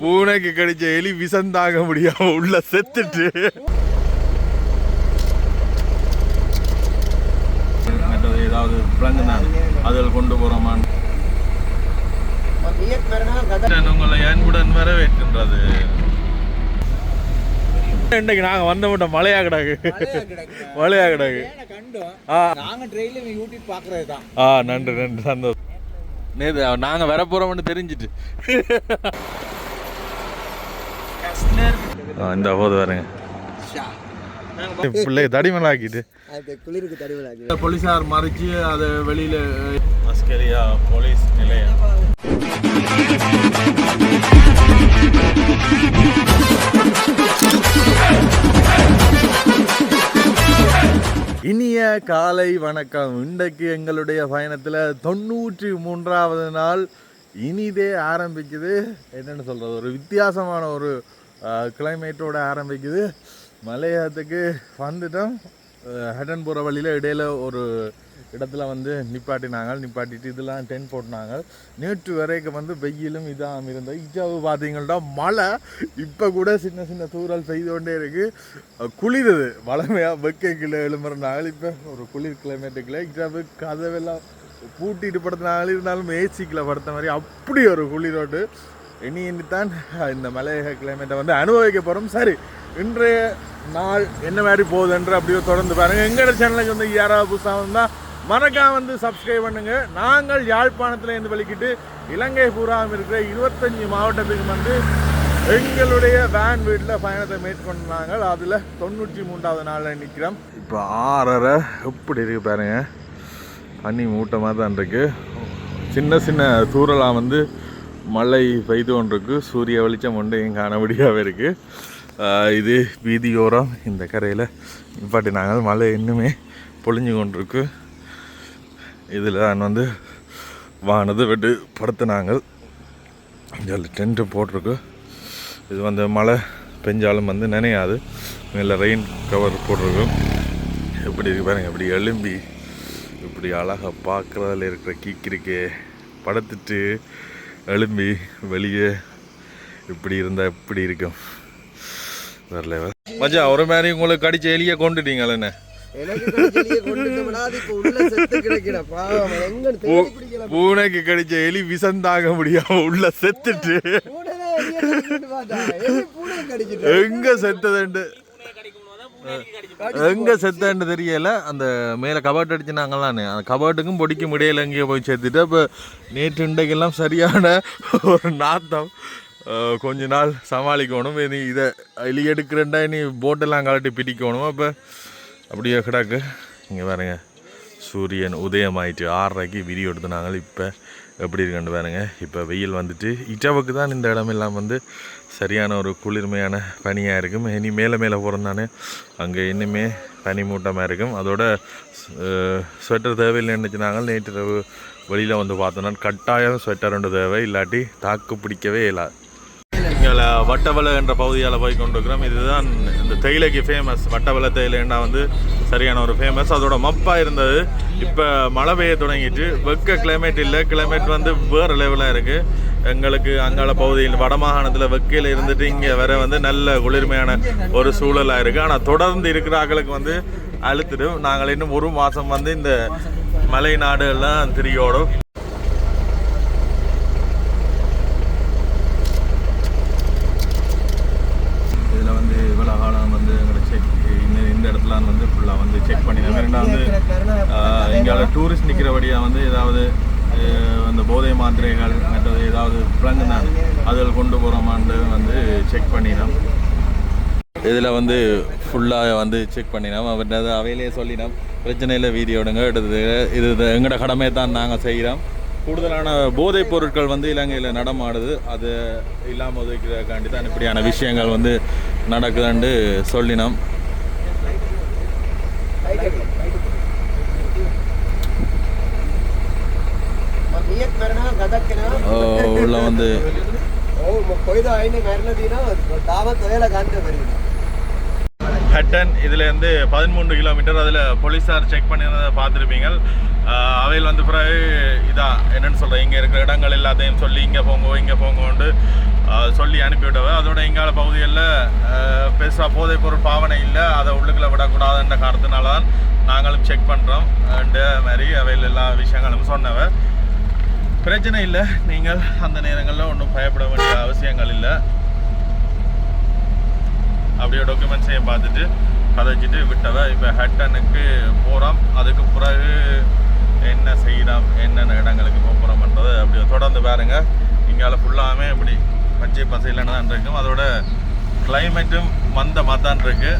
பூனைக்கு கடிச்ச எலி விசந்தாக முடியாம உள்ள செத்துட்டு. மற்றது ஏதாவது பிளங்குனான் அதில் கொண்டு போறோமான் உங்களை அன்புடன் வரவேற்கின்றது. இன்றைக்கு நாங்க வந்த மட்டும் மழையா கிடாக்கு. மழையா கிடாக்கு. ஆ. நாங்க ட்ரெயில யூடியூப் பாக்குறது தான் ஆ நன்றி நன்றி சந்தோஷம். நேது நாங்க வர போறோம்னு தெரிஞ்சிட்டு. இந்த போது வரேங்க பிள்ளை தடிமலாக்கிட்டு குளிருக்கு தடிவலாக்கு போலீஸார் மறைச்சு அதை வெளியில மஸ்கரியா போலீஸ் நிலையம். இனிய காலை வணக்கம். இன்றைக்கு எங்களுடைய பயணத்தில் தொண்ணூற்றி மூன்றாவது நாள் இனிதே ஆரம்பிக்குது. என்னென்னு சொல்கிறது ஒரு வித்தியாசமான ஒரு கிளைமேட்டோடு ஆரம்பிக்குது. மலையாளத்துக்கு வந்துட்டோம். ஹெடன் போகிற வழியில் இடையில ஒரு இடத்துல வந்து நிப்பாட்டினாங்க. நிப்பாட்டிட்டு இதெல்லாம் டென்ட் போட்டினாங்க. நேற்று வரைக்கும் வந்து வெயிலும் இதாக இருந்தது. இஜாவு பார்த்தீங்கன்னா மழை. இப்போ கூட சின்ன சின்ன தூரல் பெய்து கொண்டே இருக்குது குளிருது. வளமையாக வெக்கை கீழே எழும்புறனால இப்போ ஒரு குளிர் கிளைமேட்டுக்குள்ளே இஜாவு கதவெல்லாம் பூட்டிட்டு படுத்தினாலும் இருந்தாலும் ஏசிக்கில் படுத்த மாதிரி அப்படி ஒரு குளிரோட்டு இனி தான் இந்த மலை கிளைமேட்டை வந்து அனுபவிக்க போகிறோம் சரி இன்றைய நாள் என்ன மாதிரி போகுதுன்ற அப்படியே தொடர்ந்து பாருங்கள் எங்களோட சேனலுக்கு வந்து யாராவது புதுசாக வந்தால் மறக்காம வந்து சப்ஸ்கிரைப் பண்ணுங்க. நாங்கள் யாழ்ப்பாணத்தில் இருந்து வெளிக்கிட்டு இலங்கை பூராவும் இருக்கிற இருபத்தஞ்சி மாவட்டத்துக்கு வந்து எங்களுடைய வேன் வீட்டில் பயணத்தை மேற்கொண்டாங்க அதில் தொண்ணூற்றி மூன்றாவது நாளில் நிற்கிறோம் இப்போ ஆறரை எப்படி இருக்குது பாருங்க. பனி மூட்டமாக தான் இருக்குது சின்ன சின்ன தூரலாக வந்து மழை பெய்து கொண்டிருக்கு. சூரிய வெளிச்சம் ஒன்று இங்கே காணபடியாகவே இருக்குது இது வீதியோரம். இந்த கரையில் நிப்பாட்டினாங்க. மழை இன்னுமே பொழிஞ்சு கொண்டிருக்கு. இதில் நான் வந்து வானது விட்டு படுத்தினாங்க. இதில் டென்ட்டு போட்டிருக்கு. இது வந்து மழை பெஞ்சாலும் வந்து நினையாது. மேலே ரெயின் கவர் போட்டிருக்கும் எப்படி இருக்கு பாருங்க இப்படி எலும்பி இப்படி அழகாக பார்க்குறதுல இருக்கிற கீக்கிரிக்கே படுத்துட்டு எலும்பி வெளியே இப்படி இருந்தால் எப்படி இருக்கும்? வரல மச்சா ஒரு மாதிரி உங்களுக்கு கடிச்ச எலியை கொண்டுட்டீங்களே பூனைக்கு கடிச்ச எலி விசந்தாக முடியாம உள்ள செத்துட்டு. எங்க செத்ததுண்டு? எங்க செத்தேன்னு தெரியல. அந்த மேலே கபாட் அடிச்சுனாங்களான்னு அந்த கபாட்டுக்கும் பொடிக்கும் இடையில எங்கேயோ போய் சேர்த்துட்டு அப்போ நேற்று இன்றைக்கெல்லாம் சரியான ஒரு நாத்தம். கொஞ்ச நாள் சமாளிக்கணும். நீ இதை எலி எடுக்கிறேன்டா நீ போட்டெல்லாம் கலட்டி பிடிக்கணும். அப்போ அப்படியே கிடாக்கு. இங்கே பாருங்க. சூரியன் உதயம் ஆயிட்டு ஆறரைக்கு விரி எடுத்துனாங்க. இப்போ எப்படி இருக்குன்னு பாருங்க. இப்போ வெயில் வந்துட்டு இட்டாவுக்கு தான் இந்த இடமெல்லாம் வந்து சரியான ஒரு குளிர்மையான பனியாக இருக்கும். இனி மேலே மேலே போகிறோம் தானே. அங்கே இன்னுமே பனி மூட்டமாக இருக்கும். அதோட ஸ்வெட்டர் தேவையில்லை நினச்சினாங்க. நேற்று வெளியில் வந்து பார்த்தோன்னா கட்டாயம் ஸ்வெட்டர் ஒன்று தேவை. இல்லாட்டி தாக்கு பிடிக்கவே இல்லாது இங்கே வட்டவலை என்ற பகுதியால் போய் கொண்டிருக்கிறோம். இதுதான் இந்த தேயிலைக்கு ஃபேமஸ் வட்டவலை தேயிலைன்னா வந்து சரியான ஒரு ஃபேமஸ் அதோட மப்பாக இருந்தது. இப்போ மழை பெய்ய தொடங்கிட்டு வெக்க கிளைமேட் இல்லை. கிளைமேட் வந்து வேறு லெவலாக இருக்குது எங்களுக்கு அங்கால பகுதியில் வடமாகாணத்தில் வெக்கையில் இருந்துட்டு இங்கே வர வந்து நல்ல குளிர்மையான ஒரு சூழலாக இருக்குது ஆனால் தொடர்ந்து இருக்கிற ஆட்களுக்கு வந்து அழுத்திடும். நாங்கள் இன்னும் ஒரு மாதம் வந்து இந்த மலை நாடுகள்லாம் திரியோடும் இதில் வந்து இவ்வளோ காலம் வந்து எங்களை செக் இந்த இந்த இடத்துல வந்து ஃபுல்லாக வந்து செக் பண்ணினாங்க ரெண்டாவது இங்கே டூரிஸ்ட் நிற்கிறபடியாக வந்து ஏதாவது அஹ், அந்த போதை மாத்திரைகள் மற்றது ஏதாவது பிளங்குனான் அதில் கொண்டு போகிறோமான்னு வந்து செக் பண்ணினோம். இதில் வந்து ஃபுல்லாக வந்து செக் பண்ணினோம். அவர்கிட்ட அவையிலே சொல்லினோம். பிரச்சனை இல்லை வீடியோ எடுங்க எடுத்து இது எங்களோட கடமை தான் நாங்கள் செய்கிறோம். கூடுதலான போதைப் பொருட்கள் வந்து இலங்கையில் நடமாடுது. அது இல்லாமல் ஒதுக்கிறதுக்காண்டி தான் இப்படியான விஷயங்கள் வந்து நடக்குதுன்னு சொல்லினோம். உள்ள வந்து. ஹட்டன் இதுலேருந்து பதிமூன்று கிலோமீட்டர் அதில் போலீஸார் செக் பண்ணியிருந்ததை பார்த்துருப்பீங்க அவையில் வந்து பிறகு இதாக என்னென்னு சொல்கிறேன் இங்கே இருக்கிற இடங்கள் எல்லாத்தையும் சொல்லி இங்கே போங்கோ இங்கே போங்கோண்டு சொல்லி அனுப்பிவிட்டவ. அதோட இங்கால பகுதிகளில் பெருசாக போதைப் பொருள் பாவனை இல்லை அதை உள்ளுக்குள்ளே விடக்கூடாதுன்ற காரணத்தினால தான் நாங்களும் செக் பண்ணுறோம் மாதிரி அவையில் எல்லா விஷயங்களும் சொன்னவன் பிரச்சனை இல்லை. நீங்கள் அந்த நேரங்களில் ஒன்றும் பயப்பட வேண்டிய அவசியங்கள் இல்லை. அப்படியே டாக்குமெண்ட்ஸையும் பார்த்துட்டு கதைச்சிட்டு விட்டவ இப்போ ஹட்டனுக்கு போகிறோம் அதுக்கு பிறகு என்ன செய்யலாம்? என்னென்ன இடங்களுக்கு போக போகிறோம்ன்றதை அப்படியே தொடர்ந்து பாருங்க. இங்கால ஃபுல்லாமே இப்படி பச்சை பசையிலன்னு தான் இருக்கும். அதோட கிளைமேட்டும் மந்த தான் இருக்கு.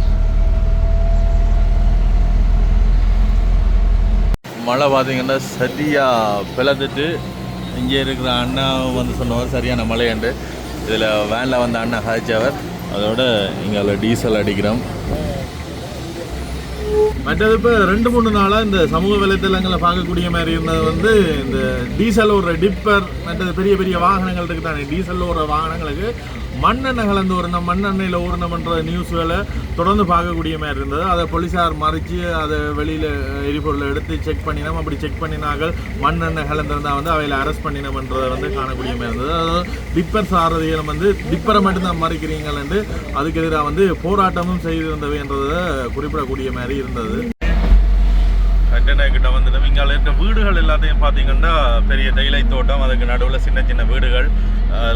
மழை பார்த்தீங்கன்னா சரியாக பிளந்துட்டு இங்கே இருக்கிற அண்ணா வந்து சொன்னவர் சரியான மழையண்டு இதில் வேனில் வந்த அண்ணா ஹாய்ச்சவர் அதோட இங்கே டீசல் அடிக்கிறோம். மற்றது இப்போ ரெண்டு மூணு நாளாக இந்த சமூக வலைத்தளங்களில் பார்க்கக்கூடிய மாதிரி இருந்தது வந்து இந்த டீசல் ஒரு டிப்பர் மற்றது பெரிய பெரிய வாகனங்கள் இருக்கு தானே டீசல் ஒரு வாகனங்களுக்கு மண்ணெண்ணெய் கலந்து ஒரு மண்ணெண்ணெயில் ஊர்ணம்ன்ற நியூஸ்களை தொடர்ந்து பார்க்கக்கூடிய மாதிரி இருந்தது. அதை போலீஸார் மறித்து அதை வெளியில் எரிபொருளை எடுத்து செக் பண்ணினோம். அப்படி செக் பண்ணினார்கள். மண்ணெண்ணெய் கலந்திருந்தால் வந்து அவையில் அரெஸ்ட் பண்ணினோம்ன்றதை வந்து காணக்கூடிய மாதிரி இருந்தது. அதாவது டிப்பர் சாரதிகளும் வந்து டிப்பரை மட்டும்தான் மறிக்கிறீங்கள்னு அதுக்கு எதிராக வந்து போராட்டமும் செய்திருந்தவைன்றதை குறிப்பிடக்கூடிய மாதிரி இருந்தது. கட்டண கிட்ட இங்கே இருக்க வீடுகள் எல்லாத்தையும் பார்த்தீங்கன்னா பெரிய தேயிலை தோட்டம் அதுக்கு நடுவில் சின்ன சின்ன வீடுகள்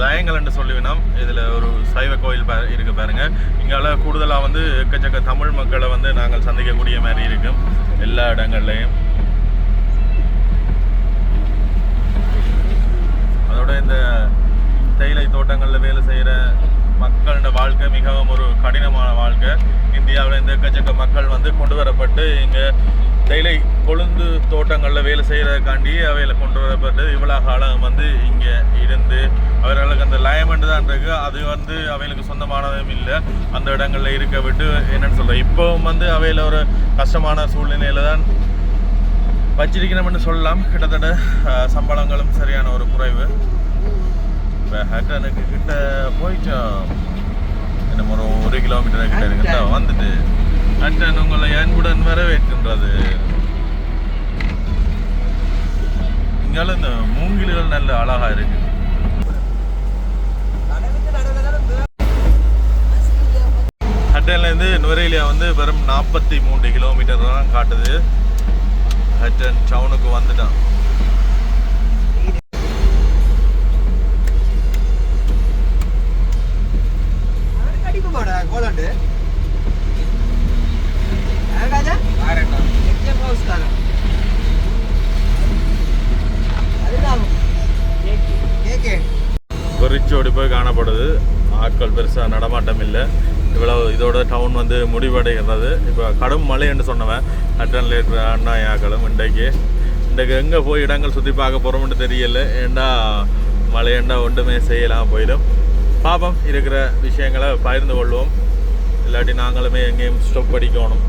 லயங்கள்னு சொல்லுவினோம் இதில் ஒரு சைவ கோயில் பா இருக்கு பாருங்க. இங்கால கூடுதலாக வந்து எக்கச்சக்க தமிழ் மக்களை வந்து நாங்கள் சந்திக்கக்கூடிய மாதிரி இருக்கும் எல்லா இடங்கள்லையும். அதோட இந்த தேயிலை தோட்டங்களில் வேலை செய்கிற மக்களோட வாழ்க்கை மிகவும் ஒரு கடினமான வாழ்க்கை. இந்தியாவில் இந்த எக்கச்சக்க மக்கள் வந்து கொண்டு வரப்பட்டு இங்கே தேயிலை கொழுந்து தோட்டங்களில் வேலை செய்கிறதுக்காண்டி அவையில் கொண்டு வரப்பட்டு இவ்வளோ காலம் வந்து இங்கே இருந்து அவர்களுக்கு அந்த லயமெண்ட் தான் இருக்கு. அது வந்து அவைகளுக்கு சொந்தமானதும் இல்லை. அந்த இடங்களில் இருக்க விட்டு என்னன்னு சொல்கிறேன் இப்போவும் வந்து அவையில் ஒரு கஷ்டமான சூழ்நிலையில் தான் வச்சிருக்கணும்னு சொல்லலாம். கிட்டத்தட்ட சம்பளங்களும் சரியான ஒரு குறைவு. இப்போ ஹட்டனுக்கு கிட்ட போயிட்டோம். என்ன ஒரு ஒரு கிலோமீட்டர் கிட்ட இருக்குதா வந்துட்டு. ஹட்டன் உங்களை அன்புடன் வரவேற்கின்றது. இங்கால இந்த மூங்கில்கள் நல்ல அழகா இருக்கு. ஹட்டன்லேருந்து நுரையிலியா வந்து வெறும் நாற்பத்தி மூன்று கிலோமீட்டர் தான் காட்டுது. ஹட்டன் டவுனுக்கு வந்துட்டான். வெறிச்சோடி போய் காணப்படுது ஆட்கள் பெருசாக நடமாட்டம் இல்லை இவ்வளவு இதோட டவுன் வந்து முடிவடைகிறது இப்போ கடும் மழை என்று சொன்னவன் அட்டன் லேட்டர் அண்ணா ஆக்களும் இன்றைக்கு இன்றைக்கு எங்கே போய் இடங்கள் சுற்றி பார்க்க போகிறோம்னு தெரியல ஏண்டா மழையண்டா ஒன்றுமே செய்யலாம் போயிடும் பாபம் இருக்கிற விஷயங்களை பகிர்ந்து கொள்வோம். இல்லாட்டி நாங்களுமே எங்கேயும் ஸ்டோப் படிக்கணும்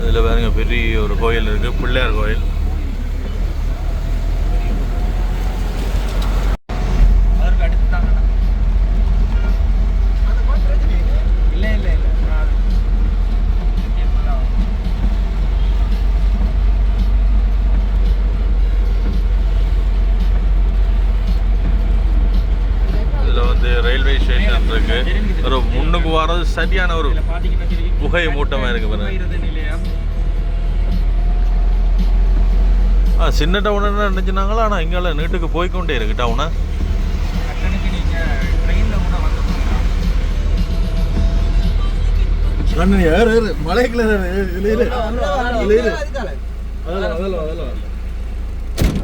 இதில் பாருங்கள் பெரிய ஒரு கோயில் இருக்குது பிள்ளையார் கோயில் அவருக்கு அடுத்து தாங்கண்ணா இல்லை இல்லை இல்லை இதில் வந்து ரயில்வே ஸ்டேஷன் இருக்கு ஒரு முன்னுக்கு வர்றது சரியான ஒரு புகை மூட்டமா இருக்கு பாருங்க. ஆ சின்ன டவுன் நினைச்சுனாங்களா ஆனால் இங்கால நீட்டுக்கு போய்க்கொண்டே இருக்கு டவுனா. அட்டனுக்கு நீங்கள் ட்ரெயினில் கூட வந்து கண்ணு ஏறு ஏறு. மலைக்குள்ள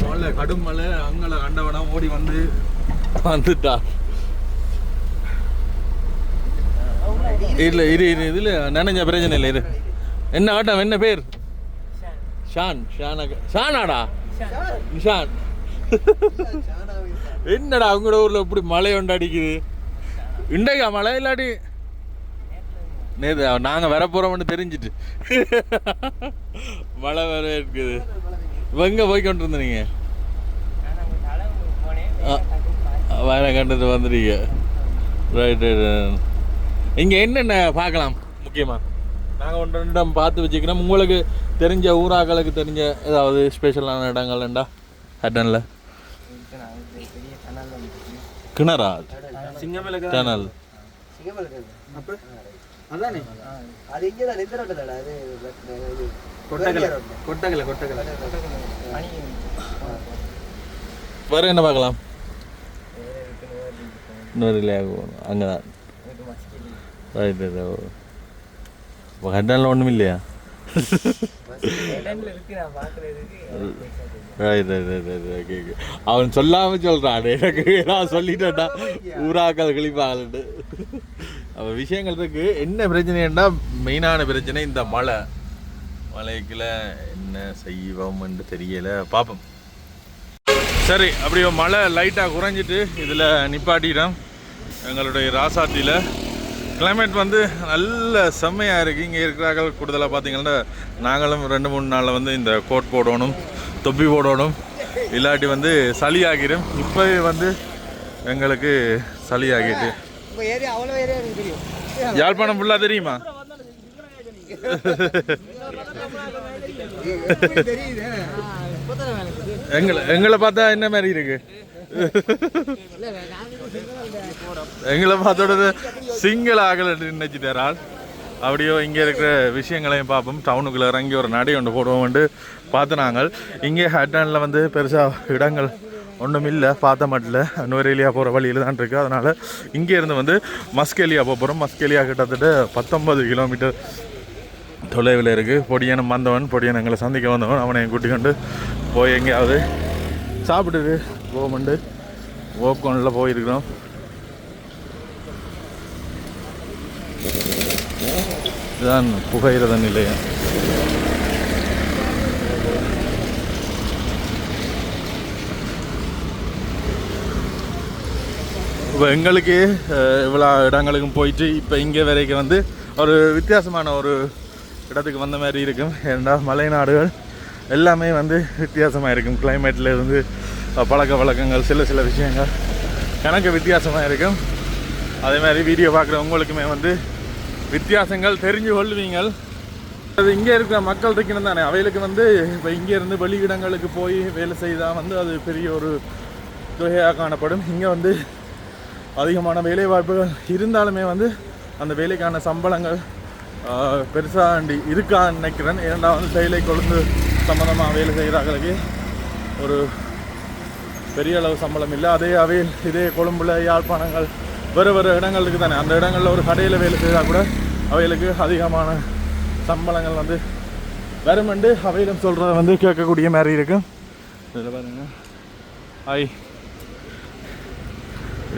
மழை கடும் மழை அங்கே கண்டவனா ஓடி வந்து வந்துட்டா. இல்லை இரு இரு இதில் நினைஞ்ச பிரச்சனை இல்லை இரு. என்ன ஆட்டம் என்ன பேர்? ஷான் ஷானாக ஷானாடா? நிஷான் என்னடா அவங்களோட ஊரில் இப்படி மழை கொண்டாடிக்குது இன்றைக்கா மழை இல்லாட்டி? நேது நாங்கள் வர போகிறோம்னு தெரிஞ்சிட்டு. மழை வேற இருக்குது. எங்கே போய் கொண்டு இருந்தீங்க வேற கண்டுட்டு வந்துட்டீங்க. ரைட் ரைட் இங்கே என்னென்ன பார்க்கலாம்? முக்கியமாக நாங்கள் ஒன்று ரெண்டு இடம் பார்த்து வச்சுக்கிறோம். உங்களுக்கு தெரிஞ்ச ஊராக்களுக்கு தெரிஞ்ச ஏதாவது ஸ்பெஷலான இடங்கள்ண்டா ஹட்டனில் பெரிய கனல் கிணறா சிங்கமேல டனல் அப்ப? அதானே? அது இங்கே தான் இந்த ரோட்டில் அது இது கொட்டகல கொட்டகல. கொட்டகல வேற என்ன பார்க்கலாம்? இன்னொரு அங்கே தான் ரைட் இப்போ ஹெட்டனில் ஒன்றும் இல்லையா right right right right okay okay அவன் சொல்லாமல் சொல்கிறான் எனக்கு நான் சொல்லிட்டேன்டா ஊராக்கள் கிளிப்பாகலன்ட்டு அவன் விஷயங்கள் இருக்கு என்ன பிரச்சனைன்னா மெயினான பிரச்சனை இந்த மழை மழைக்குள்ள என்ன செய்வோம்னு தெரியல பார்ப்போம் சரி அப்படியே மழை லைட்டாக குறைஞ்சிட்டு இதில் நிப்பாட்டிட்டோம் எங்களுடைய ராசாத்தியில் கிளைமேட் வந்து நல்ல செம்மையாக இருக்குது இங்கே இருக்கிறார்கள் கூடுதலாக பார்த்தீங்கன்னா நாங்களும் ரெண்டு மூணு நாளில் வந்து இந்த கோட் போடணும் தொப்பி போடணும். இல்லாட்டி வந்து சளி ஆகிடும் இப்போ வந்து எங்களுக்கு சளி ஆகிட்டு யாழ்ப்பாணம் ஃபுல்லாக தெரியுமா? எங்களை எங்களை பார்த்தா என்ன மாதிரி இருக்கு? எங்களை பார்த்தோட சிங்கிள் ஆகல நினைச்சிட்டாரால். அப்படியோ இங்கே இருக்கிற விஷயங்களையும் பார்ப்போம். டவுனுக்குள்ளே இறங்கி ஒரு நடை ஒன்று போடுவோம்ட்டு பார்த்து நாங்கள். இங்கே ஹேட்டனில் வந்து பெருசாக இடங்கள் ஒன்றும் இல்லை. பார்த்த மாட்டில் நுவரேலியா போகிற வழியில் தான் இருக்குது அதனால் இங்கேருந்து வந்து மஸ்கேலியா போக போகிறோம் மஸ்கேலியா கிட்டத்தட்ட பத்தொன்பது கிலோமீட்டர் தொலைவில் இருக்குது பொடியனம் வந்தவன் பொடியன் எங்களை சந்திக்க வந்தவன். அவனை கூட்டி கொண்டு போய் எங்கேயாவது சாப்பிட்டுட்டு போகும்போண்டு ஓக்கோனில் போயிருக்கிறோம். இதுதான் புகையிரத நிலையம். இப்போ எங்களுக்கு இவ்வளோ இடங்களுக்கும் போயிட்டு இப்போ இங்கே வரைக்கும் வந்து ஒரு வித்தியாசமான ஒரு இடத்துக்கு வந்த மாதிரி இருக்கும். ஏன்னா மலை நாடுகள் எல்லாமே வந்து வித்தியாசமாக இருக்கும். Climate-ல இருந்து பழக்க வழக்கங்கள் சில சில விஷயங்கள். எனக்கு வித்தியாசமாக இருக்கும். அதே மாதிரி வீடியோ பார்க்குற உங்களுக்குமே வந்து வித்தியாசங்கள் தெரிஞ்சு கொள்வீங்கள். அது இங்கே இருக்கிற மக்கள் இருக்கணும் தானே. அவைகளுக்கு வந்து இப்போ இங்கே இருந்து வெளியிடங்களுக்கு போய் வேலை செய்தால் வந்து அது பெரிய ஒரு தொகையாக காணப்படும். இங்கே வந்து அதிகமான வேலை வாய்ப்புகள் இருந்தாலுமே வந்து அந்த வேலைக்கான சம்பளங்கள் பெருசாண்டி இருக்கான்னு நினைக்கிறேன். ஏன்னா வந்து செயலை கொழுந்து சம்மந்தமாக வேலை செய்கிறார்களுக்கு ஒரு பெரிய அளவு சம்பளம் இல்லை. அதே அவையில் இதே கொழும்புல யாழ்ப்பாணங்கள் வேறு வேறு இடங்கள் இருக்குது தானே. அந்த இடங்களில் ஒரு கடையில் வேலை செய்தால் கூட அவைகளுக்கு அதிகமான சம்பளங்கள் வந்து வருமெண்டு அவையிலும் சொல்கிறத வந்து கேட்கக்கூடிய மாதிரி இருக்கும் இதில் பாருங்க. ஐ.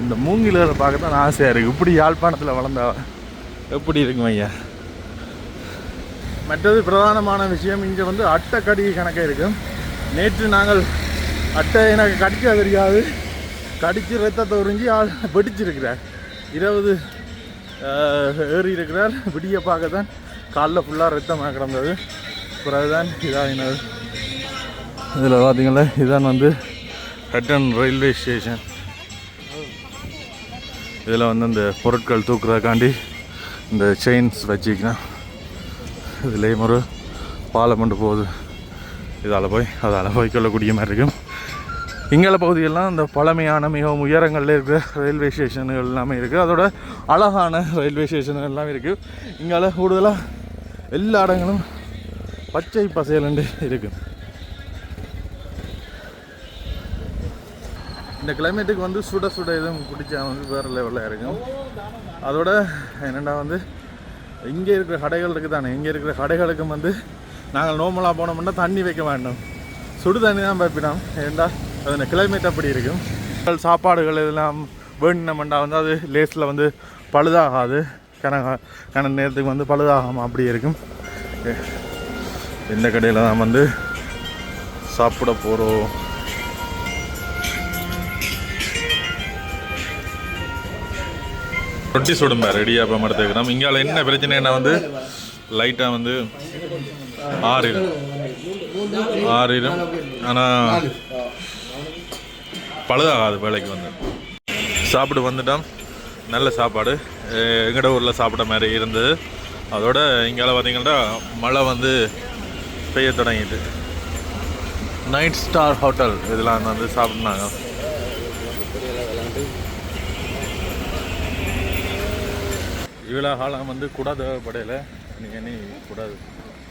இந்த மூங்கிலரை பார்க்க தான் ஆசையாக இருக்குது இப்படி யாழ்ப்பாணத்தில் வளர்ந்தா எப்படி இருக்கும் ஐயா? மற்றது பிரதானமான விஷயம் இங்கே வந்து அட்டக்கடி கணக்காக கணக்கே இருக்கும் நேற்று நாங்கள் அட்டை எனக்கு கடிக்க தெரியாது. கடித்து ரத்தத்தை உறிஞ்சி ஆள் வெடிச்சிருக்கிறார். இருபது ஏறி இருக்கிறார். விடிய பார்க்க தான் காலில் ஃபுல்லாக ரத்தமாக கிடந்தது. பிறகுதான் இதாகினது இதில் பார்த்தீங்களா இதான் வந்து ஹட்டன் ரயில்வே ஸ்டேஷன் இதில் வந்து இந்த பொருட்கள் தூக்குறதுக்காண்டி இந்த செயின்ஸ் வச்சுக்கலாம் இதுலேயும் ஒரு பாலம் கொண்டு போகுது. இதால் போய் அதால் போய் கொள்ளக்கூடிய மாதிரி இருக்கும். இங்கே பகுதியெல்லாம் இந்த பழமையான மிகவும் உயரங்களில் இருக்கிற ரயில்வே ஸ்டேஷனுகள் எல்லாமே இருக்குது அதோட அழகான ரயில்வே ஸ்டேஷன்கள் எல்லாமே இருக்குது இங்கால கூடுதலாக எல்லா இடங்களும் பச்சை பசையலண்டு இருக்குது இந்த கிளைமேட்டுக்கு வந்து சுட சுட எதுவும் குடிச்சா வந்து வேறு லெவலில் இருக்கும். அதோட என்னென்னா வந்து இங்கே இருக்கிற கடைகள் இருக்குது தானே. இங்கே இருக்கிற கடைகளுக்கும் வந்து நாங்கள் நோமலாக போனோம்னா தண்ணி வைக்க வேண்டாம். சுடு தண்ணி தான் வைப்பினோம் ஏண்டா? அது கிலோமீட்டர் கிளைமேட் அப்படி இருக்கும். சாப்பாடுகள் இதெல்லாம் வேணுமெண்டா வந்து அது லேஸில் வந்து பழுதாகாது. கன கன நேரத்துக்கு வந்து பழுதாகாமல் அப்படி இருக்கும். எந்த இந்த கடையில் தான் வந்து சாப்பிட போகிறோம் ரொட்டி சுடும்பா ரெடியாக இப்போ எடுத்துக்கிறோம் இங்கே என்ன பிரச்சனைன்னா வந்து லைட்டாக வந்து ஆறிடும் ஆறிடும் ஆனால் பழுதாகாது வேலைக்கு வந்து. சாப்பிட்டு வந்துட்டோம். நல்ல சாப்பாடு. எங்கட ஊரில் சாப்பிட்ட மாதிரி இருந்தது. அதோட இங்கால பார்த்தீங்கன்னா மழை வந்து பெய்ய தொடங்கிட்டு. நைட் ஸ்டார் ஹோட்டல் இதெல்லாம் வந்து சாப்பிட்னாங்க இவ்வளோ காலம் வந்து குடா தேவைப்படையில நீங்கள் நீ குடா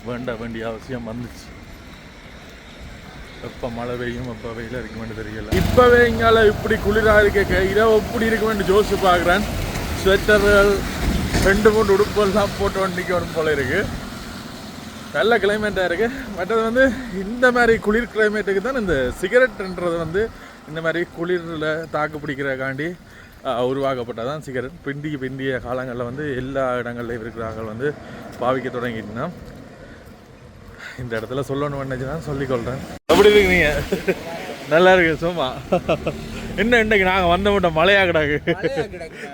வேண்ட வேண்டிய அவசியம் வந்துச்சு. எப்போ மழை பெய்யும் எப்போ வெயில் இருக்குமென்னு தெரியல. இப்போவே இங்கால இப்படி குளிராக இருக்க இரவு எப்படி இருக்குமென்னு ஜோசி பார்க்குறேன் ஸ்வெட்டர்கள் ரெண்டு மூணு உடுப்பெல்லாம் போட்டு வண்டிக்கு போல இருக்கு. நல்ல கிளைமேட்டாக இருக்கு. மற்றது வந்து இந்த மாதிரி குளிர் கிளைமேட்டுக்கு தான் இந்த சிகரெட்ன்றது வந்து இந்த மாதிரி குளிரில் தாக்கு பிடிக்கிறக்காண்டி உருவாக்கப்பட்டால் உருவாக்கப்பட்டதான் சிகரெட். பிந்திய பிந்திய காலங்களில் வந்து எல்லா இடங்கள்லையும் இருக்கிறார்கள் வந்து பாவிக்க தொடங்கிட்டுனா. இந்த இடத்துல சொல்லணும் நினைச்சு தான் சொல்லிக்கொள்கிறேன் எப்படி இருக்கிறீங்க நல்லா இருக்கு சும்மா. என்ன இன்னைக்கு நாங்கள் வந்த மட்டும் மழையா கிடாக்கு?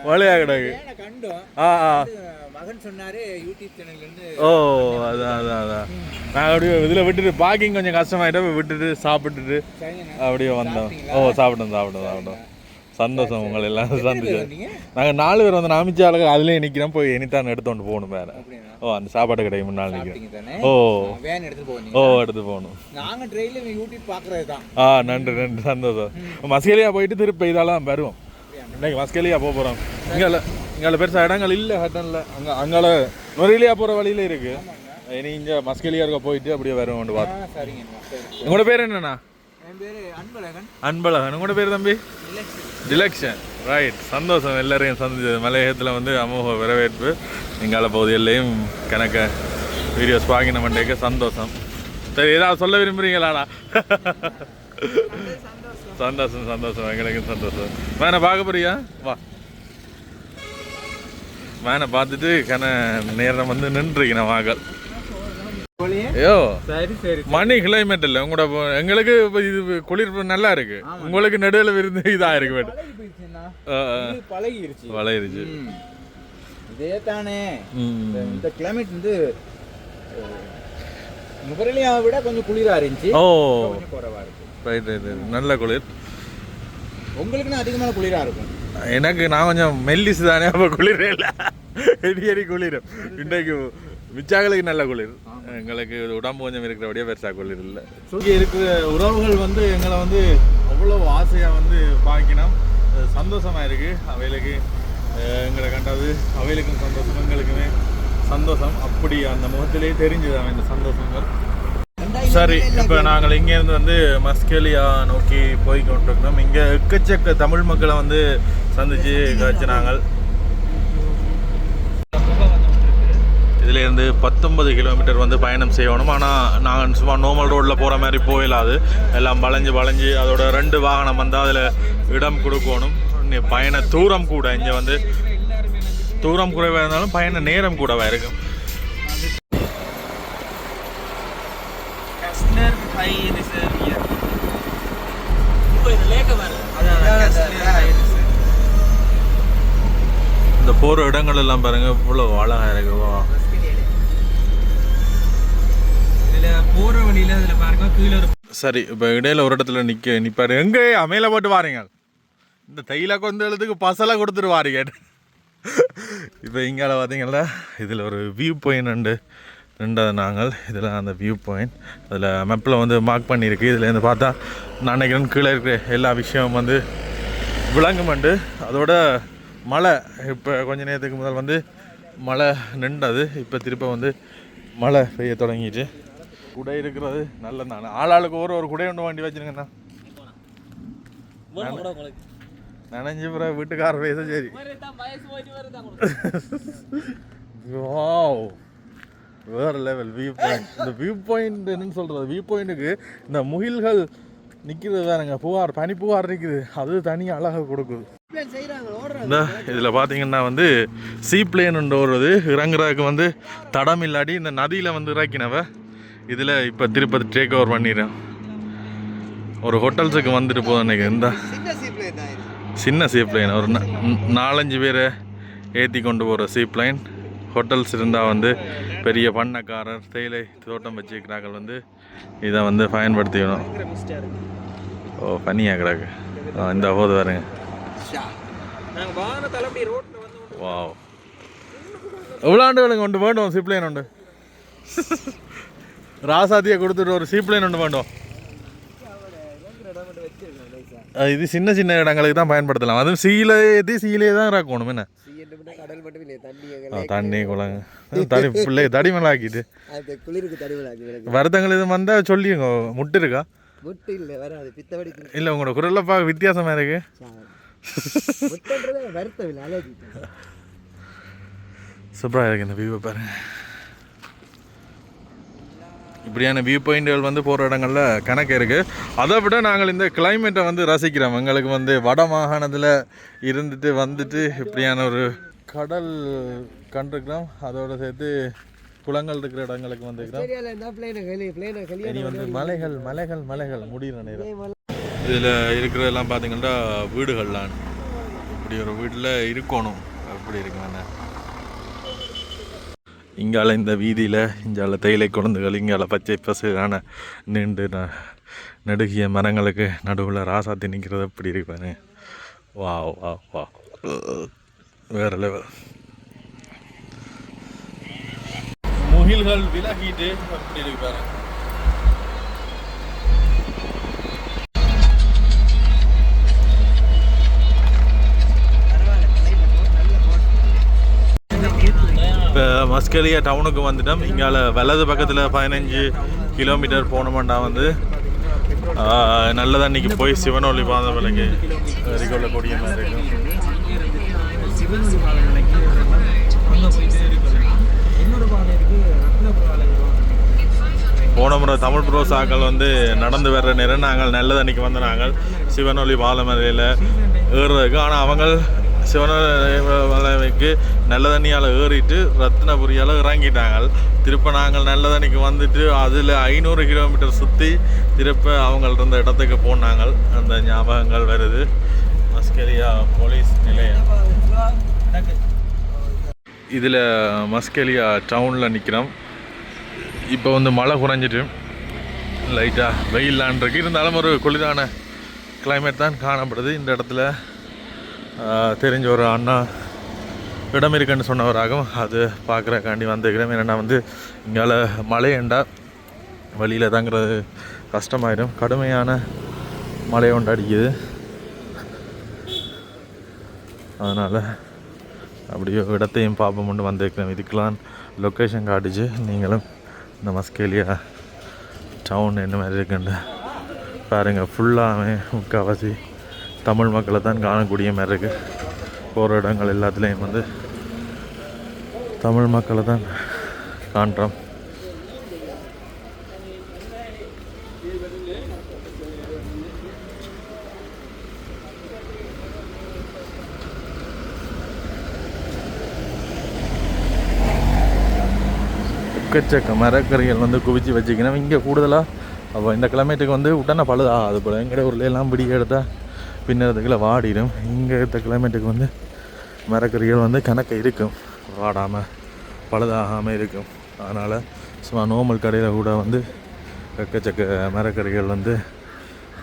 மழையா கிடாக்கு. ஆ ஆ. மகன் சொன்னாரு யூடியூப் ஓ அதான் அதான் அதான். நாங்கள் அப்படியே இதில் விட்டுட்டு பார்க்கிங் கொஞ்சம் கஷ்டமாயிட்டா விட்டுட்டு சாப்பிட்டுட்டு அப்படியே வந்தோம். ஓ சாப்பிட்டோம் சாப்பிட்டோம் சாப்பிட்டோம். சந்தோஷம் உங்களை எல்லாம் சந்திச்சோம் நாங்கள் நாலு பேர் வந்து அமிச்சாளுக்கு அதுலேயே நிற்கிறோம் போய் இனித்தான் எடுத்துட்டு போகணும் வேற. ஓ அந்த சாப்பாடு கடை முன்னால் நிற்கிறேன் ஓ. வேன் எடுத்து போவீங்க ஓ எடுத்து போகணும். நாங்க ட்ரெயின்ல யூடியூப் பாக்குறது தான். ஆ நன்றி நன்றி சந்தோஷம். மஸ்கேலியா போயிட்டு திருப்பி இதெல்லாம் வருவோம். இன்னைக்கு மஸ்கேலியா போக போகிறோம் இங்கே இங்கே பெருசாக இடங்கள் இல்லை ஹட்டனில் அங்கே அங்கால நுரையிலியா போகிற வழியில இருக்கு. இனி இங்கே மஸ்கேலியா இருக்க போயிட்டு அப்படியே வருவோம் பார்த்து சரிங்க சரி உங்களோட பேர் என்னண்ணா? என் பேரு அன்பழகன். அன்பழகன். உங்களோட பேர் தம்பி? டிலக்ஷன் ரைட் சந்தோஷம். எல்லாரையும் சந்திச்சது மலையகத்தில் வந்து அமோக வரவேற்பு. எங்கால பகுதியிலையும் கணக்க வீடியோஸ் பார்க்கின மண்டேக்கு சந்தோஷம். சரி ஏதாவது சொல்ல விரும்புறீங்களாடா? சந்தோஷம் சந்தோஷம். எங்களுக்கும் சந்தோஷம். வேணா பார்க்க போறியா? வா. வேனை பார்த்துட்டு கன நேரம் வந்து நின்றுருக்கேன் வாக்கள் ஐயோ. சரி சரி மணி கிளைமேட் இல்லை. உங்களோட எங்களுக்கு இது குளிர் நல்லா இருக்கு. உங்களுக்கு நடுவில் விருந்து இதாக இருக்கு. இது பழகிருச்சு. ம். இதே தானே. இந்த- கிளைமேட் வந்து நுகரலியாவை விட கொஞ்சம் குளிரா இருந்துச்சு. ஓ. ரைட் ரைட் நல்ல குளிர். உங்களுக்குன்னா அதிகமான குளிரா இருக்கும். எனக்கு நான் கொஞ்சம் மெல்லிஸ் தானே அப்போ குளிரே இல்லை. எடி எடி குளிர் இன்றைக்கு மிச்சாங்களுக்கு நல்ல குளிர். எங்களுக்கு உடம்பு கொஞ்சம் இருக்கிறபடியே பெருசா குளிர் இல்லை இங்கே இருக்கிற உறவுகள் வந்து எங்களை வந்து அவ்வளோ ஆசையாக வந்து பார்க்கணும் அது சந்தோஷமா இருக்கு. அவைகளுக்கு எங்களை கண்டது அவைகளுக்கும் சந்தோஷம் எங்களுக்குமே சந்தோஷம். அப்படி அந்த முகத்திலே தெரிஞ்சுது அவன் இந்த சந்தோஷங்கள். சரி இப்போ நாங்கள் இங்கேருந்து வந்து மஸ்கேலியா நோக்கி போய் கொண்டிருக்கிறோம் இங்கே எக்கச்சக்க தமிழ் மக்களை வந்து சந்திச்சு காய்ச்சி நாங்கள் இதுல இருந்து பத்தொன்பது கிலோமீட்டர் வந்து பயணம் செய்யணும். ஆனால் நாங்கள் சும்மா நார்மல் ரோட்டில் போகிற மாதிரி போயிடாது எல்லாம் வளைஞ்சு வளைஞ்சு அதோட ரெண்டு வாகனம் வந்து அதில் இடம் கொடுக்கணும். பயண தூரம் கூட இங்கே வந்து தூரம் குறைவாக இருந்தாலும் பயண நேரம் கூடவா இருக்கும். இந்த போகிற இடங்கள் எல்லாம் பாருங்க இவ்வளோ அழகாக இருக்கு. போற வழியில அதுல பாருங்க கீழே ஒரு சரி இப்போ இடையில ஒரு இடத்துல நிற்க நிற்பாரு எங்கே அமையில போட்டு வாரீங்க? இந்த தையில கொந்தளத்துக்கு பசலை கொடுத்துட்டு வாரீங்க. இப்போ இங்கால பார்த்தீங்களா இதில் ஒரு வியூ பாயிண்ட் உண்டு. ரெண்டாவது நாங்கள் இதில் அந்த வியூ பாயிண்ட் அதில் மேப்பில் வந்து மார்க் பண்ணியிருக்கு. இதில் இருந்து பார்த்தா நான் நினைக்கிறேன் கீழே இருக்கிற எல்லா விஷயமும் வந்து விளங்குமண்டு அதோட மழை இப்போ கொஞ்ச நேரத்துக்கு முதல் வந்து மழை நின்றது. இப்போ திருப்ப வந்து மழை பெய்ய தொடங்கிட்டு குடை இருக்கிறது நல்லது தான். ஆளாளுக்கு ஒரு ஒரு குடை ஒன்று வண்டி வச்சிருங்கண்ணா நனைஞ்சு பிறகு வீட்டுக்கார பேச சரி. வாவ் வேற லெவல் வியூ பாயிண்ட் இந்த வியூ பாயிண்ட் என்னன்னு சொல்றது வியூ பாயிண்ட்டுக்கு இந்த முகில்கள் நிற்கிறது வேறங்க புகார் பனி புகார் நிற்குது அது தனி அழகை கொடுக்குது. இந்த இதில் பார்த்தீங்கன்னா வந்து சீ பிளேன் ஓடுறது இறங்குறதுக்கு வந்து தடம் இல்லாட்டி இந்த நதியில் வந்து இறக்கினவ. இதில் இப்போ திருப்பதி டேக் ஓவர் பண்ணிடுறேன். ஒரு ஹோட்டல்ஸுக்கு வந்துட்டு போதும் அன்னைக்கு இந்த. சின்ன சீப்ல ஒரு நாலஞ்சு பேரை ஏற்றி கொண்டு போகிற சீ ஹோட்டல்ஸ் இருந்தால் வந்து பெரிய பண்ணக்காரர் தேயிலை தோட்டம் வச்சுக்கிறாங்க வந்து இதை வந்து பயன்படுத்திக்கணும். ஓ பண்ணியா கிடக்கு ஆ இந்த போது பாருங்க. நாங்க வாகனத்தால வாவ் எவ்வளோ ஆண்டுகளுக்கு ஒன்று வேண்டும் சிப்ளைன் உண்டு. ராசாத்தியை கொடுத்துட்டு ஒரு சீப்ளைன் ஒன்று அஹ் இது சின்ன சின்ன இடங்களுக்கு தான் பயன்படுத்தலாம். அதுவும் சீலை ஏற்றி சீலையே தான் இறக்கணும் என்ன? தண்ணி குளங்க தடி பிள்ளை தடிமலாக்கிட்டு. வருத்தங்கள் இது வந்தால் சொல்லியுங்க முட்டு இருக்கா? இல்லை உங்களோட குரல்ல பார்க்க வித்தியாசமாக இருக்கு. சூப்பராக இருக்கு இந்த வியூவை பாருங்க. இப்படியான வியூ பாயிண்ட்கள் வந்து போகிற இடங்கள்ல கணக்கு இருக்குது அதை விட நாங்கள் இந்த கிளைமேட்டை வந்து ரசிக்கிறோம். எங்களுக்கு வந்து வட மாகாணத்தில் இருந்துட்டு வந்துட்டு இப்படியான ஒரு கடல் கண்டிருக்கிறோம். அதோட சேர்த்து குளங்கள் இருக்கிற இடங்களுக்கு பிளேனை இனி வந்து மலைகள் மலைகள் மலைகள் முடிகிற நேரம். இதில் இருக்கிறதெல்லாம் பார்த்தீங்கன்னா வீடுகள்லாம் இப்படி ஒரு வீட்டில் இருக்கணும். அப்படி இருக்குங்கண்ணா இங்கால இந்த வீதியில் இங்கால தேயிலை குழந்தைகள் இங்கால பச்சை பசுகான நீண்டு ந- நடுகிய மரங்களுக்கு நடுவில் ராசாத்தி நிற்கிறது அப்படி இருப்பாரு வா வா வா வேற லெவல் முகில்கள் விலகிட்டு அப்படி இருப்பாரு மஸ்கலியா டவுனுக்கு வந்துட்டோம். இங்கால வலது பக்கத்தில் பதினஞ்சு கிலோமீட்டர் போனோம்டா வந்து. நல்லதாக இன்றைக்கி போய் சிவனொலி பாத விலைக்கு கொள்ளக்கூடிய மாதிரி இருக்கும். போன முறை தமிழ் புரோசாக்கள் வந்து நடந்து வர்ற நேரம் நாங்கள் நல்லது தண்ணிக்கு வந்து நாங்கள் சிவனொலி பாலமலையில் ஏறுறதுக்கு. ஆனால் அவங்க சிவனொலிக்கு நல்ல தண்ணியால் ஏறிட்டு ரத்னபுரியால் இறங்கிட்டாங்க. திருப்ப நாங்கள் நல்ல தண்ணிக்கு வந்துட்டு அதில் ஐநூறு கிலோமீட்டர் சுற்றி திருப்ப அவங்க இருந்த இடத்துக்கு போனாங்க. அந்த ஞாபகங்கள் வருது. மஸ்கெலியா போலீஸ் நிலையம். இதில் மஸ்கெலியா டவுனில் நிற்கிறோம் இப்போ வந்து மழை குறைஞ்சிட்டு லைட்டாக வெயிலான் இருக்கு. இருந்தாலும் ஒரு குளிரான கிளைமேட் தான் காணப்படுது. இந்த இடத்துல தெரிஞ்ச ஒரு அண்ணா இடம் இருக்குன்னு சொன்னவராகவும் அது பார்க்குறக்காண்டி வந்துக்கிறேன் என்னென்னா வந்து இங்கால மழையண்டா வழியில் தங்குறது கஷ்டமாயிடும் கடுமையான மழை ஒன்று அடிக்குது. அதனால் அப்படியே இடத்தையும் பார்ப்போம்னு வந்திருக்கிறேன். இதுக்கெலாம் லொக்கேஷன் காட்டிச்சு. நீங்களும் இந்த மஸ்கேலியா டவுன் என்ன மாதிரி இருக்குன்னு பாருங்கள் ஃபுல்லாகவே முக்கால்வாசி தமிழ் மக்களை தான் காணக்கூடிய மாதிரி இருக்குது போகிற இடங்கள் எல்லாத்துலேயும் வந்து தமிழ் மக்களை தான் காண்றோம். எக்கச்சக்க மரக்கறிகள் வந்து குவிச்சு வச்சுக்கணும் இங்கே கூடுதலாக அப்போ இந்த கிளைமேட்டுக்கு வந்து உடனே பழுதா அது போல். எங்கட ஊர்ல எல்லாம் பிடி எடுத்தால் பின்னறதுக்குள்ள வாடிடும். இங்கே இருக்க கிளைமேட்டுக்கு வந்து மரக்கறிகள் வந்து கணக்கு இருக்கும். வாடாமல் பழுதாகாமல் இருக்கும். அதனால் சும்மா நோமல் கடையில் கூட வந்து எக்கச்சக்க மரக்கறிகள் வந்து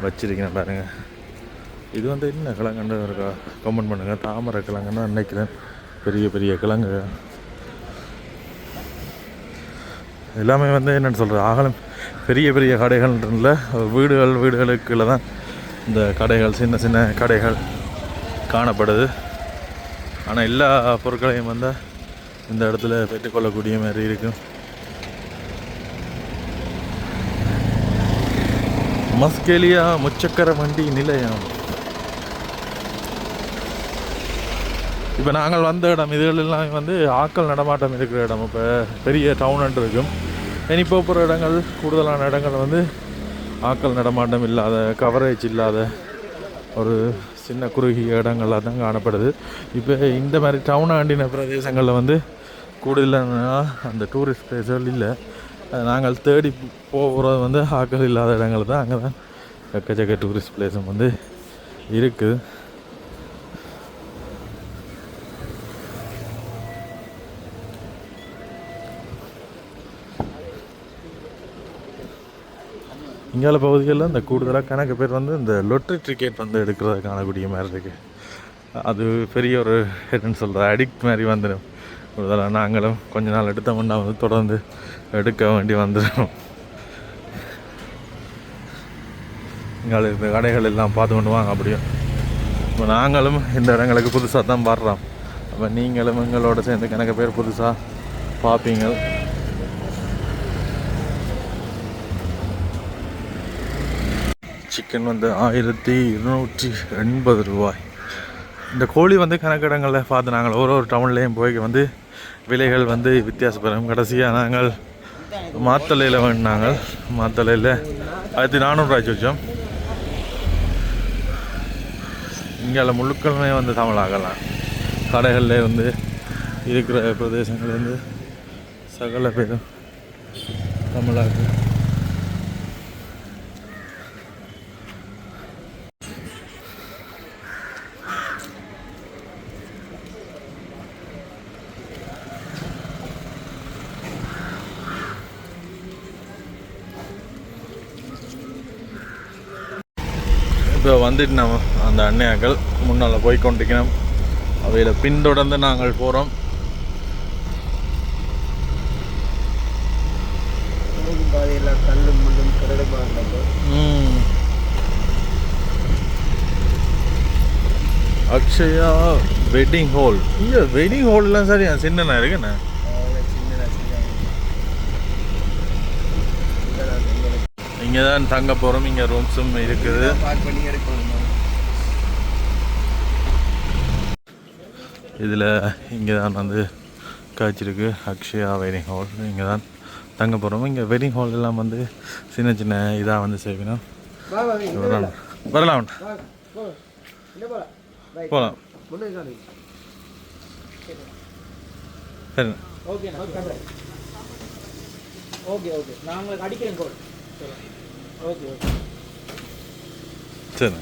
வச்சிருக்கிறேன் பாருங்கள் இது வந்து என்ன கிழங்குன்னு இருக்கா? கமெண்ட் பண்ணுங்கள் தாமரை கிழங்குன்னு நினைக்கிறேன். பெரிய பெரிய கிழங்கு. எல்லாமே வந்து என்னென்னு சொல்கிறது அகலம் பெரிய பெரிய கடைகள்ன்றதுல வீடுகள் வீடுகளுக்குள்ள தான் இந்த கடைகள் சின்ன சின்ன கடைகள் காணப்படுது. ஆனால் எல்லா பொருட்களையும் வந்து இந்த இடத்துல பெற்றுக்கொள்ளக்கூடிய மாதிரி இருக்கும் மஸ்கெலியா முச்சக்கர வண்டி நிலையம். இப்போ நாங்கள் வந்த இடம் இதுகளெல்லாம் வந்து ஆட்கள் நடமாட்டம் இருக்கிற இடம். இப்போ பெரிய டவுன் இருக்கும். இனி போகிற இடங்கள் கூடுதலான இடங்கள் வந்து ஆக்கள் நடமாட்டம் இல்லாத கவரேஜ் இல்லாத ஒரு சின்ன குறுகிய இடங்களாக தான் காணப்படுது. இப்போ இந்த மாதிரி டவுன் ஆண்டின பிரதேசங்களில் வந்து கூடுதலான அந்த டூரிஸ்ட் பிளேஸ்கள் இல்லை. நாங்கள் தேடி போகிறது வந்து ஆக்கள் இல்லாத இடங்கள் தான் அங்கே தான் எக்கச்சக்க டூரிஸ்ட் பிளேஸும் வந்து இருக்குது இங்கால பகுதிகளில் இந்த கூடுதலாக கணக்கு பேர் வந்து இந்த லொட்டரி டிக்கெட் வந்து எடுக்கிறத காணக்கூடிய மாதிரி இருக்குது அது பெரிய ஒரு என்னன்னு சொல்கிற அடிக்ட் மாதிரி வந்துடும். கூடுதலாக நாங்களும் கொஞ்ச நாள் எடுத்தோம்னா வந்து தொடர்ந்து எடுக்க வேண்டி வந்துடும் இங்கே இந்த கடைகள் எல்லாம் பார்த்து கொண்டு வாங்க அப்படியும் இப்போ நாங்களும் இந்த இடங்களுக்கு புதுசாக தான் பாடுறோம் அப்போ நீங்களும் எங்களோட சேர்ந்து கணக்கு பேர் புதுசாக பார்ப்பீங்க. சிக்கன் வந்து ஆயிரத்தி இருநூற்றி எண்பது ரூபாய். இந்த கோழி வந்து கணக்கிடங்களில் பார்த்து நாங்கள் ஒரு ஒரு டவுன்லேயும் போய் வந்து விலைகள் வந்து வித்தியாசப்படும் கடைசியாக நாங்கள் மாத்தலையில் வேணுனாங்க மாத்தலையில் ஆயிரத்தி நானூறுரூவாய்ச்சி வச்சோம் இங்கே முழுக்களுமே வந்து தமிழாகலாம் கடைகளில் வந்து இருக்கிற பிரதேசங்கள் வந்து சகல பேரும் தமிழாக இப்போ வந்துட்டு நம்ம அந்த அண்ணையாக்கள் முன்னால் போய் கொண்டிருக்கணும் அவையில் பின்தொடர்ந்து நாங்கள் போகிறோம் அக்ஷயா வெட்டிங் ஹால். இங்கே வெட்டிங் ஹால்லாம் சரியா சின்னண்ணா இருக்குண்ணே இங்கே தான் தங்க போகிறோம் இங்கே ரூம்ஸும் இருக்குது. இதில் இங்கே தான் வந்து காய்ச்சிருக்கு. அக்ஷயா வெட்டிங் ஹால் இங்கே தான் தங்க போகிறோம் இங்கே வெட்டிங் ஹால் எல்லாம் வந்து சின்ன சின்ன இதாக வந்து வா. வரலாம். வரலாம். போகலாம் சரி. ஓகே ஓகே உங்களுக்கு அடிக்கிறேன் கோல் சரி ஓகே ஓகே சரி